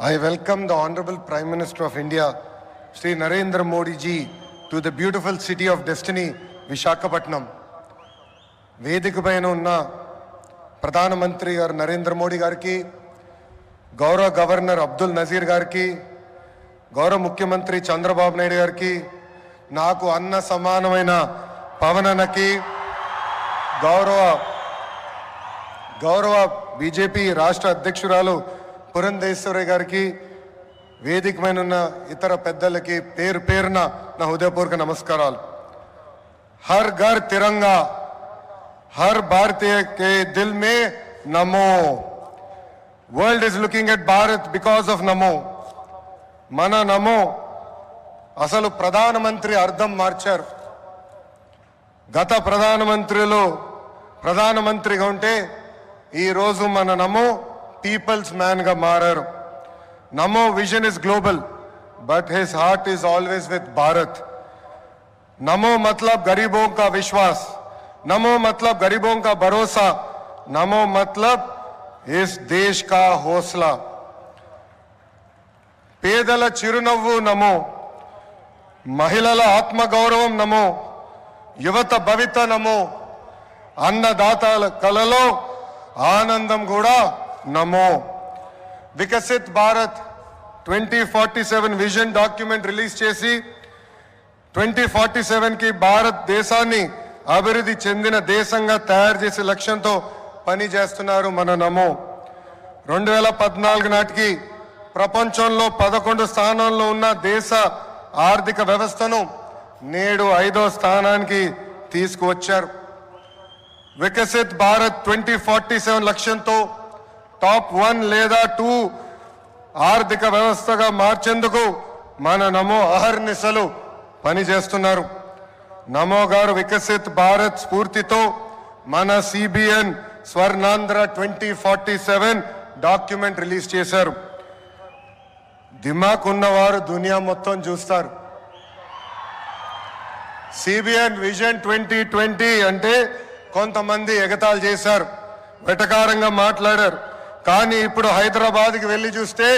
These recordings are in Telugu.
I welcome the Honorable Prime Minister of India, Sri Narendra Modi ji, to the beautiful city of destiny, Vishakhapatnam. వేదిక పైన ఉన్న ప్రధానమంత్రి గారు నరేంద్ర మోడీ గారికి గౌరవ గవర్నర్ అబ్దుల్ నజీర్ గారికి గౌరవ ముఖ్యమంత్రి చంద్రబాబు నాయుడు గారికి నాకు అన్న సమానమైన పవననకి గౌరవ గౌరవ బీజేపీ రాష్ట్ర అధ్యక్షురాలు పురంధేశ్వరి గారికి వేదికమైన ఉన్న ఇతర పెద్దలకి పేరు పేరున నా హృదయపూర్వక నమస్కారాలు. హర్ ఘర్ తిరంగా హర్ భారతీయ కే దిల్ మే NaMo. World is looking at Bharat because of NaMo. మన నమో అసలు ప్రధానమంత్రి అర్థం మార్చారు. గత ప్రధానమంత్రిలో ప్రధానమంత్రిగా ఉంటే ఈరోజు మన నమో పీపుల్స్ మ్యాన్గా మారారు NaMo vision is global but his heart is always with Bharat NaMo మతలబ్ గరీబో కా విశ్వాస్ నమో మతలబ్ గరీబో కా భరోసా నమో మతలబ్ ఇస్ దేశ్ కా హోస్లా పేదల చిరునవ్వు నమో మహిళల ఆత్మగౌరవం నమో యువత భవిత నమో అన్నదాతల కలలో ఆనందం కూడా NaMo. Viksit Bharat twenty forty seven vision document release చేసి ట్వంటీ ఫార్టీ సెవెన్కి భారతదేశాన్ని అభివృద్ధి చెందిన దేశంగా తయారు చేసే లక్ష్యంతో పని చేస్తున్నారు మన నమో. రెండు వేల పద్నాలుగు నాటికి ప్రపంచంలో పదకొండు స్థానంలో ఉన్న దేశ ఆర్థిక వ్యవస్థను నేడు ఐదో స్థానానికి తీసుకువచ్చారు. Viksit Bharat twenty forty seven లక్ష్యంతో టాప్ వన్ లేదా టూ ఆర్థిక వ్యవస్థగా మార్చేందుకు మన నమో అహర్నిశలు పనిచేస్తున్నారు నమో గారు వికసిత్ భారత్ స్ఫూర్తితో మన CBN Swarnandhra twenty forty seven document release చేశారు. దిమాక్ ఉన్నవారు దునియా మొత్తం చూస్తారు. సిబిఎన్ విజన్ ట్వంటీ ట్వంటీ అంటే కొంతమంది ఎగతాలు చేశారు. వెటకారంగా మాట్లాడారు. కానీ ఇప్పుడు హైదరాబాద్కి వెళ్ళి చూస్తే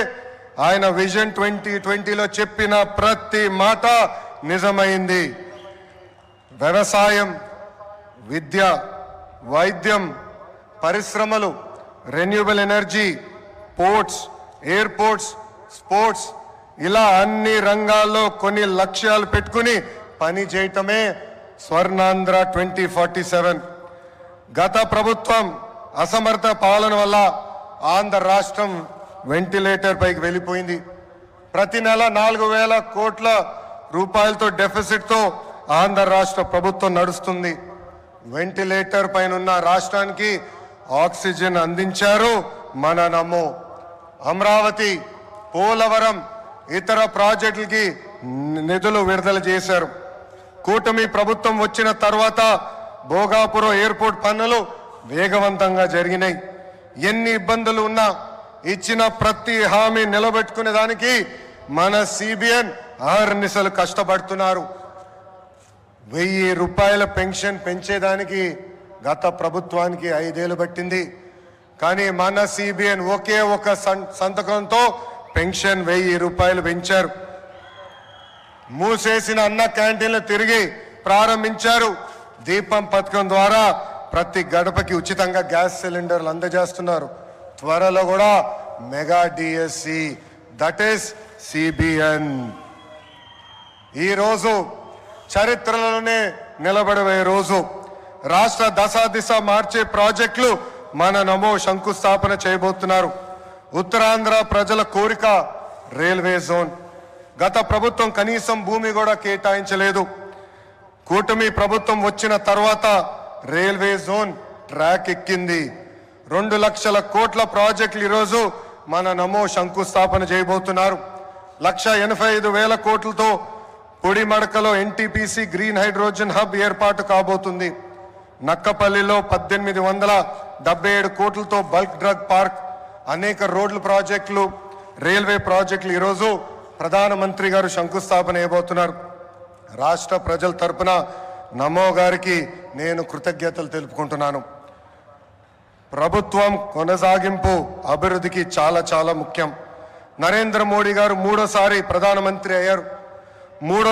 ఆయన విజన్ ట్వంటీ ట్వంటీలో చెప్పిన ప్రతి మాట నిజమైంది. వ్యవసాయం విద్య వైద్యం పరిశ్రమలు renewable energy ports airports sports ఇలా అన్ని రంగాల్లో కొన్ని లక్ష్యాలు పెట్టుకుని పని చేయటమే స్వర్ణాంధ్ర ట్వంటీ ఫార్టీ సెవెన్. గత ప్రభుత్వం అసమర్థ పాలన వల్ల ఆంధ్ర రాష్ట్రం వెంటిలేటర్ పైకి వెళ్ళిపోయింది. ప్రతి నెల నాలుగు వేల కోట్ల రూపాయలతో డెఫిసిట్తో ఆంధ్ర రాష్ట్ర ప్రభుత్వం నడుస్తుంది. వెంటిలేటర్ పైన ఉన్న రాష్ట్రానికి ఆక్సిజన్ అందించారు మన నమో. అమరావతి పోలవరం ఇతర ప్రాజెక్టులకి నిధులు విడుదల చేశారు. కూటమి ప్రభుత్వం వచ్చిన తర్వాత భోగాపురం ఎయిర్పోర్ట్ పనులు వేగవంతంగా జరిగినాయి. ఎన్ని ఇబ్బందులు ఉన్నా ఇచ్చిన ప్రతి హామీ నిలబెట్టుకునే దానికి మన సిబిఎన్ ఆహర్నిశలు కష్టపడుతున్నారు. వెయ్యి రూపాయల పెన్షన్ పెంచేదానికి గత ప్రభుత్వానికి ఐదేళ్ళు పట్టింది. కానీ మన సిబిఎన్ ఒకే ఒక సంతకంతో పెన్షన్ వెయ్యి రూపాయలు పెంచారు. మూసేసిన అన్న క్యాంటీన్లు తిరిగి ప్రారంభించారు. దీపం పథకం ద్వారా ప్రతి గడపకి ఉచితంగా గ్యాస్ సిలిండర్లు అందజేస్తున్నారు. త్వరలో కూడా mega DSC that is CBN ఈరోజు చరిత్రలోనే నిలబడే రోజు. రాష్ట్ర దశాదిశ మార్చే ప్రాజెక్టులు మన నమో శంకుస్థాపన చేయబోతున్నారు. ఉత్తరాంధ్ర ప్రజల కోరిక రైల్వే జోన్. గత ప్రభుత్వం కనీసం భూమి కూడా కేటాయించలేదు. కూటమి ప్రభుత్వం వచ్చిన తర్వాత రైల్వే జోన్ ట్రాక్ ఎక్కింది. రెండు లక్షల కోట్ల ప్రాజెక్టులు ఈరోజు మన నమో శంకుస్థాపన చేయబోతున్నారు. లక్ష ఎనభై ఐదు వేల కోట్లతో పొడిమడకలో ఎన్టీపీసీ గ్రీన్ హైడ్రోజన్ హబ్ ఏర్పాటు కాబోతుంది. నక్కపల్లిలో పద్దెనిమిది వందల డెబ్బై ఏడు కోట్లతో బల్క్ డ్రగ్ పార్క్ అనేక రోడ్ల ప్రాజెక్టులు రైల్వే ప్రాజెక్టులు ఈరోజు ప్రధానమంత్రి గారు శంకుస్థాపన చేయబోతున్నారు. రాష్ట్ర ప్రజల తరపున నమో గారికి నేను కృతజ్ఞతలు తెలుపుకుంటున్నాను. ప్రభుత్వం కొనసాగింపు అభివృద్ధికి చాలా చాలా ముఖ్యం. నరేంద్ర మోడీ గారు మూడోసారి ప్రధానమంత్రి అయ్యారు. మూడో